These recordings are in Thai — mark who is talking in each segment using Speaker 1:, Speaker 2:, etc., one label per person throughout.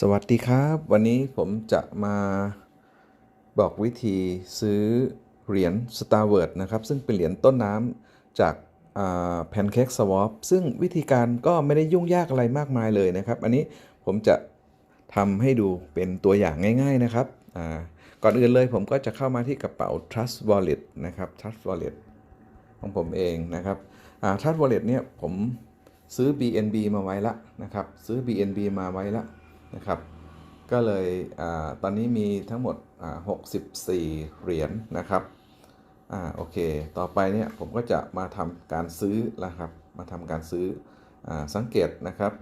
Speaker 1: สวัสดีครับ วันนี้ผมจะมาบอกวิธีซื้อเหรียญ Star w o r d นะครับ ซึ่งเป็นเหรียญต้นน้ำจากแพนเค้กสวอปซึ่งวิธีการก็ไม่ได้ยุ่งยากอะไรมากมายเลยนะครับ อันนี้ผมจะทำให้ดูเป็นตัวอย่างง่ายๆนะครับ ก่อนอื่นเลยผมก็จะเข้ามาที่กระเป๋า Trust Wallet นะครับ Trust Wallet ของผมเองนะครับ Trust Wallet เนี่ยผมซื้อ BNB มาไว้ละนะครับ ซื้อ BNB มาไว้ละ นะครับ ก็เลยอตอนนี้มีทั้งหมด 64 เหรียญนะครับอ่าโอเค ต่อไปเนี่ยผมก็จะมาทำการซื้อแล้วครับ มาทำการซื้ออสังเกตนะครับ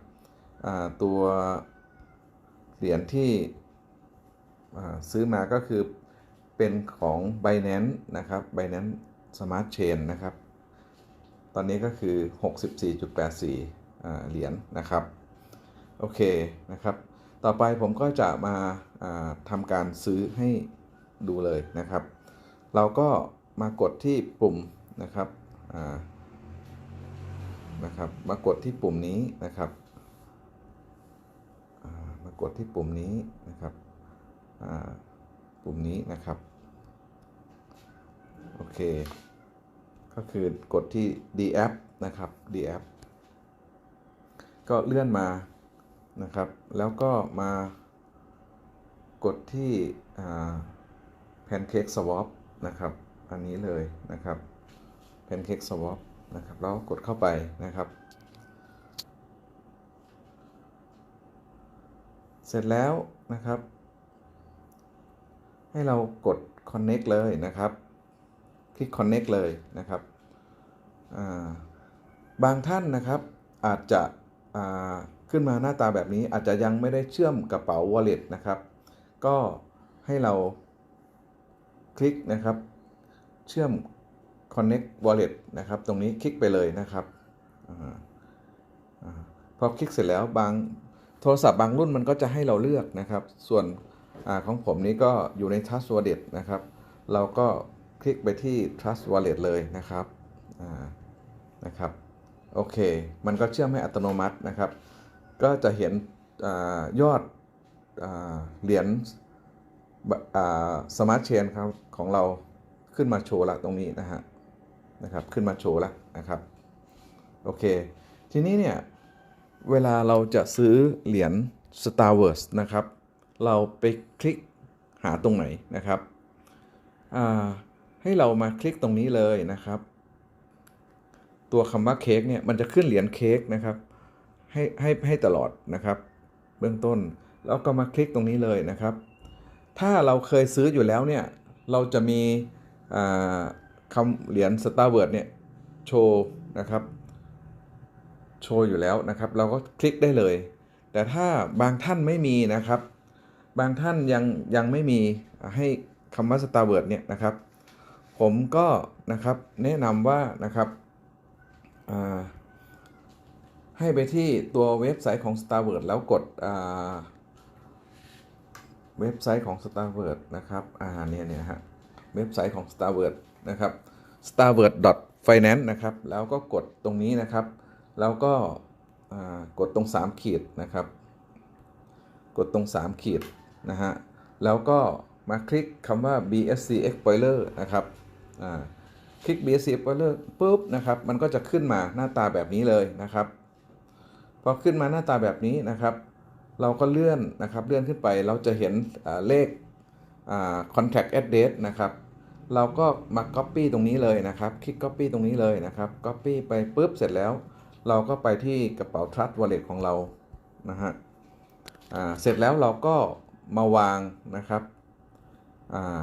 Speaker 1: ตัวเหรียญที่ซื้อมาก็คือเป็นของ Binance นะครับ Binance Smart Chain นะครับ ตอนนี้ก็คือ 64.84อ่าเหรียญนะครับ โอเคนะครับ ต่อไปผมก็จะมาาทำการซื้อให้ดูเลยนะครับ เราก็มากดที่ปุ่มนะครับนะครับ มากดที่ปุ่มนี้นะครับามากดที่ปุ่มนี้นะครับปุ่มนี้นะครับโอเค ก็คือกดที่ D app นะครับ D app ก็เลื่อนมา นะครับ แล้วก็มากดที่ Pancake Swap นะครับ อันนี้เลยนะครับ Pancake Swap นะครับ แล้วกดเข้าไปนะครับ เสร็จแล้วนะครับ ให้เรากด Connect เลยนะครับ คลิก Connect เลยนะครับาบางท่านนะครับอาจจะา ขึ้นมาหน้าตาแบบนี้อาจจะยังไม่ได้เชื่อมกระเป๋า wallet นะครับ ก็ให้เราคลิกนะครับ เชื่อม connect wallet นะครับ ตรงนี้คลิกไปเลยนะครับพอคลิกเสร็จแล้วบางโทรศัพท์บางรุ่นมันก็จะให้เราเลือกนะครับ ส่วนอของผมนี้ก็อยู่ใน Trust Wallet นะครับ เราก็คลิกไปที่ Trust Wallet เลยนะครับนะครับ โอเค มันก็เชื่อมให้อัตโนมัตินะครับ ก็จะเห็นอยอดอเหรียญสมาร์ทเชนครับของเราขึ้นมาโชว์ละตรงนี้นะฮะนะครับขึ้นมาโชว์ละนะครับโอเค ทีนี้เนี่ย เวลาเราจะซื้อเหรียญ Star Wars นะครับ เราไปคลิกหาตรงไหนนะครับให้เรามาคลิกตรงนี้เลยนะครับ ตัวคำว่าเค้กเนี่ยมันจะขึ้นเหรียญเค้กนะครับ ให้ให้ให้ตลอดนะครับ เบื้องต้นแล้วก็มาคลิกตรงนี้เลยนะครับ ถ้าเราเคยซื้ออยู่แล้วเนี่ย เราจะมีคำเหรียญ Star w o r d เนี่ยโชว์นะครับ โชว์อยู่แล้วนะครับ เราก็คลิกได้เลย แต่ถ้าบางท่านไม่มีนะครับ บางท่านยังยังไม่มีให้คำว่า Star w o r d เนี่ยนะครับ ผมก็นะครับแนะนำว่านะครับอ่า ให้ไปที่ตัวเว็บไซต์ของ Star w o r d แล้วกดเว็บไซต์ของ Star w o r d นะครับอ่าเนี่ยเนี่ยฮะเว็บไซต์ของ Star w o r d นะครับ starword.finance นะครับ แล้วก็กดตรงนี้นะครับ แล้วก็กดตรง 3 ขีดนะครับ กดตรง 3 ขีดนะฮะ แล้วก็มาคลิกคำว่า BSC Explorer นะครับคลิก BSC Explorer ปุ๊บนะครับ มันก็จะขึ้นมาหน้าตาแบบนี้เลยนะครับ พอขึ้นมาหน้าตาแบบนี้นะครับ เราก็เลื่อนนะครับเลื่อนขึ้นไปเราจะเห็นเลข contact address นะครับเราก็มา Copy ตรงนี้เลยนะครับคลิก Copy ตรงนี้เลยนะครับ Copy ไปปุ๊บเสร็จแล้ว เราก็ไปที่กระเป๋า Trust Wallet ของเรานะฮะเสร็จแล้วเราก็มาวางนะครับ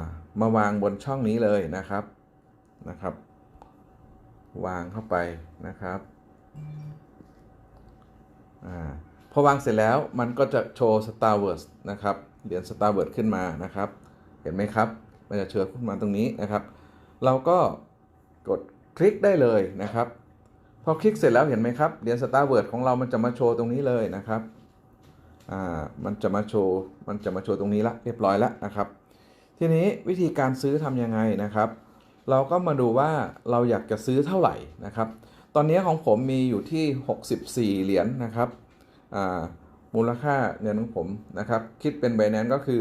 Speaker 1: ามาวางบนช่องนี้เลยนะครับนะครับ วางเข้าไปนะครับ อ่าพอวางเสร็จแล้วมันก็จะโชว์ Star Wars นะครับ เหรียญ Star Wars ขึ้นมานะครับ เห็นไหมครับ มันจะเชิญขึ้นมาตรงนี้นะครับ เราก็กดคลิกได้เลยนะครับ พอคลิกเสร็จแล้วเห็นไหมครับ เหรียญ Star Wars ของเรามันจะมาโชว์ตรงนี้เลยนะครับ อ่า มันจะมาโชว์ มันจะมาโชว์ตรงนี้ละเรียบร้อยแล้วนะครับ ทีนี้วิธีการซื้อทำยังไงนะครับ เราก็มาดูว่าเราอยากจะซื้อเท่าไหร่นะครับ ตอนนี้ของผมมีอยู่ที่ 64 เหรียญนะครับมูลค่าเงินของผมนะครับ คิดเป็น b บ n a n c e ก็คือ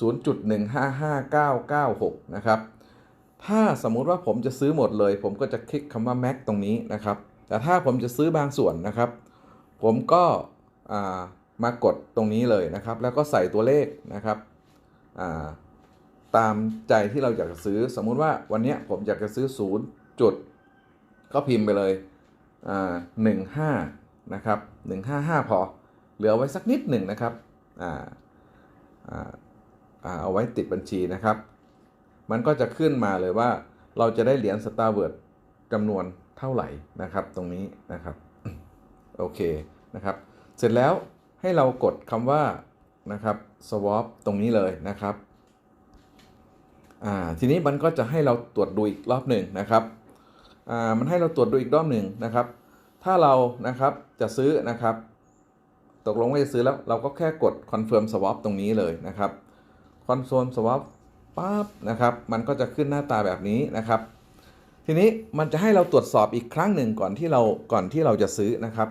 Speaker 1: 0.155996 นะครับ ถ้าสมมุติว่าผมจะซื้อหมดเลย ผมก็จะคลิกคำว่า max ตรงนี้นะครับ แต่ถ้าผมจะซื้อบางส่วนนะครับ ผมก็มากดตรงนี้เลยนะครับ แล้วก็ใส่ตัวเลขนะครับาตามใจที่เราอยากจะซื้อ สมมุติว่าวันนี้ผมอยากจะซื้อ 0. ก็พิมพ์ไปเลยอ่า15นะครับ155พอ เหลือไว้สักนิดหนึ่งนะครับออเอาไว้ติดบัญชีนะครับ มันก็จะขึ้นมาเลยว่าเราจะได้เหรียญ Star w o r d จำนวนเท่าไหร่นะครับตรงนี้นะครับโอเคนะครับ เสร็จแล้วให้เรากดคำว่านะครับ swap ตรงนี้เลยนะครับทีนี้มันก็จะให้เราตรวจดูอีกรอบหนึ่งนะครับ มันให้เราตรวจดูอีกรอบหนึ่งนะครับ ถ้าเรานะครับจะซื้อนะครับ ตกลงว่าจะซื้อแล้วเราก็แค่กด confirm swap ตรงนี้เลยนะครับ confirm swap ปั๊บนะครับ มันก็จะขึ้นหน้าตาแบบนี้นะครับ ทีนี้มันจะให้เราตรวจสอบอีกครั้งหนึ่งก่อนที่เราก่อนที่เราจะซื้อนะครับ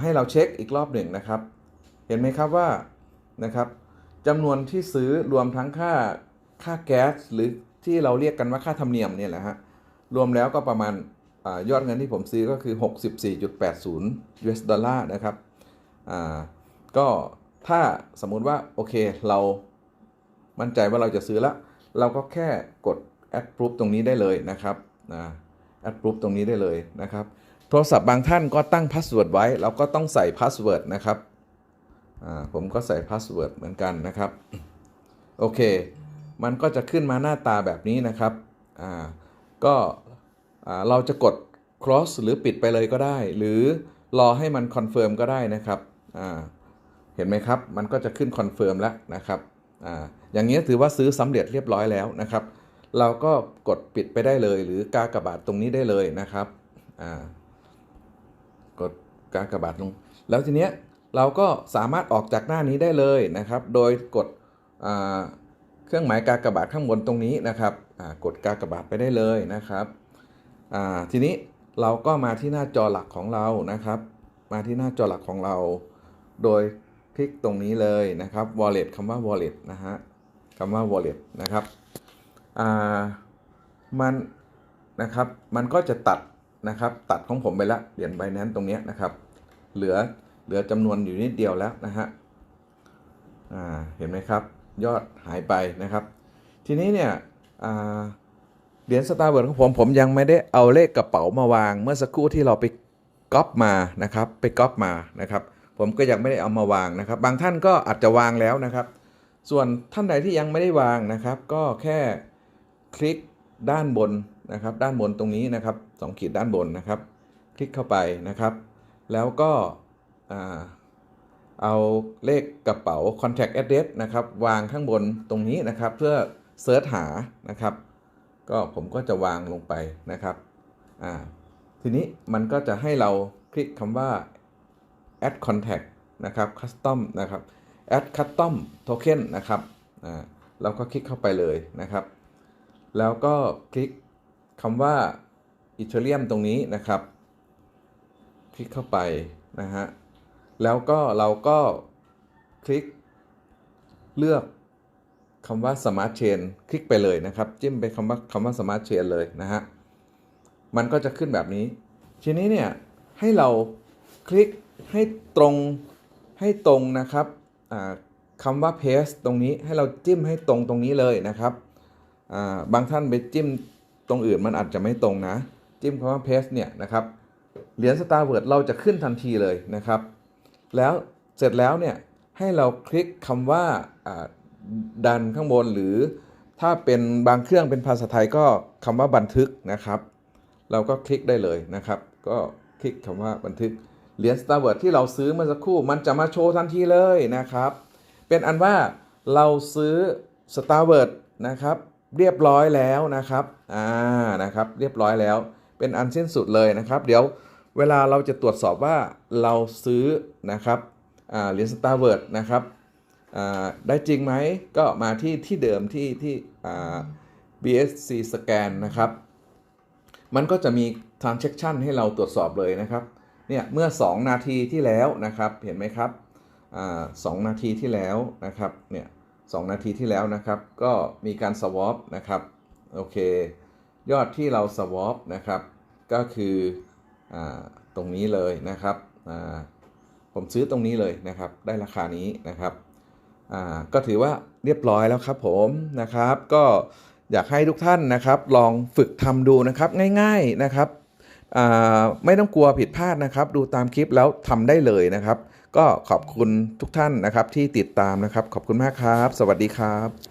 Speaker 1: ให้เราเช็คอีกรอบหนึ่งนะครับ เห็นไหมครับว่านะครับจำนวนที่ซื้อรวมทั้งค่าค่าแก๊สหรือที่เราเรียกกันว่าค่าธรรมเนียมเนี่ยแหละฮะ รวมแล้วก็ประมาณอายอดเงินที่ผมซื้อก็คือ 64.80 US ดอลลาร์นะครับอ่าก็ถ้าสมมุติว่า โอเคเรามั่นใจว่าเราจะซื้อแล้ว เราก็แค่กด add proof ตรงนี้ได้เลยนะครับนะ add proof ตรงนี้ได้เลยนะครับ โทรศัพท์บางท่านก็ตั้งพาสเวิร์ดไว้ เราก็ต้องใส่พาสเวิร์ดนะครับอ่าผมก็ใส่พาสเวิร์ดเหมือนกันนะครับ โอเค มันก็จะขึ้นมาหน้าตาแบบนี้นะครับอ่า ก็เราจะกด cross หรือปิดไปเลยก็ได้ หรือรอให้มัน confirm ก็ได้นะครับเห็นไหมครับ มันก็จะขึ้น confirm แล้วนะครับออย่างนี้ถือว่าซื้อสำเร็จเรียบร้อยแล้วนะครับ เราก็กดปิดไปได้เลย หรือกากบาทตรงนี้ได้เลยนะครับกดกากบาทลง แล้วทีเนี้ยเราก็สามารถออกจากหน้านี้ได้เลยนะครับ โดยกด เครื่องหมายกากบาทข้างบนตรงนี้นะครับกดกากบาทไปได้เลยนะครับทีนี้เราก็มาที่หน้าจอหลักของเรานะครับ มาที่หน้าจอหลักของเรา โดยคลิกตรงนี้เลยนะครับ wallet คำว่า wallet นะฮะคำว่า wallet นะครับมันนะครับมันก็จะตัดนะครับตัดของผมไปละเหรียญไบแนนตรงนี้นะครับเหลือเหลือจำนวนอยู่นิดเดียวแล้วนะฮะเห็นไหมครับ ยอดหายไปนะครับ ทีนี้เนี่ยเหรียญสตาร์เวิร์ดของผมผมยังไม่ได้เอาเลขกระเป๋ามาวาง เมื่อสักครู่ที่เราไปก๊อปมานะครับ ไปก๊อปมานะครับผมก็ยังไม่ได้เอามาวางนะครับ บางท่านก็อาจจะวางแล้วนะครับ ส่วนท่านใดที่ยังไม่ได้วางนะครับ ก็แค่คลิกด้านบนนะครับ ด้านบนตรงนี้นะครับสองขีดด้านบนนะครับ คลิกเข้าไปนะครับ แล้วก็ เอาเลขกระเป๋า contact address นะครับ วางข้างบนตรงนี้นะครับ เพื่อเสิร์ชหานะครับ ก็ผมก็จะวางลงไปนะครับอ่าทีนี้มันก็จะให้เราคลิกคำว่า add contact นะครับ custom นะครับ add custom token นะครับอ่าเราก็คลิกเข้าไปเลยนะครับ แล้วก็คลิกคำว่า Ethereum ตรงนี้นะครับ คลิกเข้าไปนะฮะ แล้วก็เราก็คลิกเลือกคำว่า Smart Chain คลิกไปเลยนะครับ จิ้มไปคำว่าคำว่า Smart Chain เลยนะฮะ มันก็จะขึ้นแบบนี้ ทีนี้เนี่ย ให้เราคลิกให้ตรงให้ตรงนะครับคำว่า paste ตรงนี้ให้เราจิ้มให้ตรงตรงนี้เลยนะครับาบางท่านไปจิ้มตรงอื่นมันอาจจะไม่ตรงนะ จิ้มคำว่า paste เนี่ยนะครับเหรียญ Star w o r d เราจะขึ้นทันทีเลยนะครับ แล้วเสร็จแล้วเนี่ยให้เราคลิกคำว่าอ่าดันข้างบนหรือถ้าเป็นบางเครื่องเป็นภาษาไทยก็คำว่าบันทึกนะครับ เราก็คลิกได้เลยนะครับ ก็คลิกคำว่าบันทึกเหรียญ Star w o r d ที่เราซื้อเมื่อสักครู่ มันจะมาโชว์ทันทีเลยนะครับ เป็นอันว่าเราซื้อ Star w o r d นะครับ เรียบร้อยแล้วนะครับอ่านะครับ เรียบร้อยแล้ว เป็นอันสิ้นสุดเลยนะครับ เดี๋ยว เวลาเราจะตรวจสอบว่าเราซื้อนะครับเหรียญ Star w o r d นะครับได้จริงไหมก็มาที่ที่เดิมที่ที่ BSC scan นะครับ มันก็จะมี transaction ให้เราตรวจสอบเลยนะครับเนี่ยเมื่อ 2 นาทีที่แล้วนะครับเห็นไหมครับสองนาทีที่แล้วนะครับเนี่ยสองนาทีที่แล้วนะครับ ก็มีการสวอปนะครับโอเค ยอดที่เราสวอปนะครับ ก็คือ ตรงนี้เลยนะครับผมซื้อตรงนี้เลยนะครับ ได้ราคานี้นะครับก็ถือว่าเรียบร้อยแล้วครับผมนะครับ ก็อยากให้ทุกท่านนะครับ ลองฝึกทำดูนะครับง่าย ๆนะครับไม่ต้องกลัวผิดพลาดนะครับ ดูตามคลิปแล้วทำได้เลยนะครับ ก็ขอบคุณทุกท่านนะครับที่ติดตามนะครับ ขอบคุณมากครับ สวัสดีครับ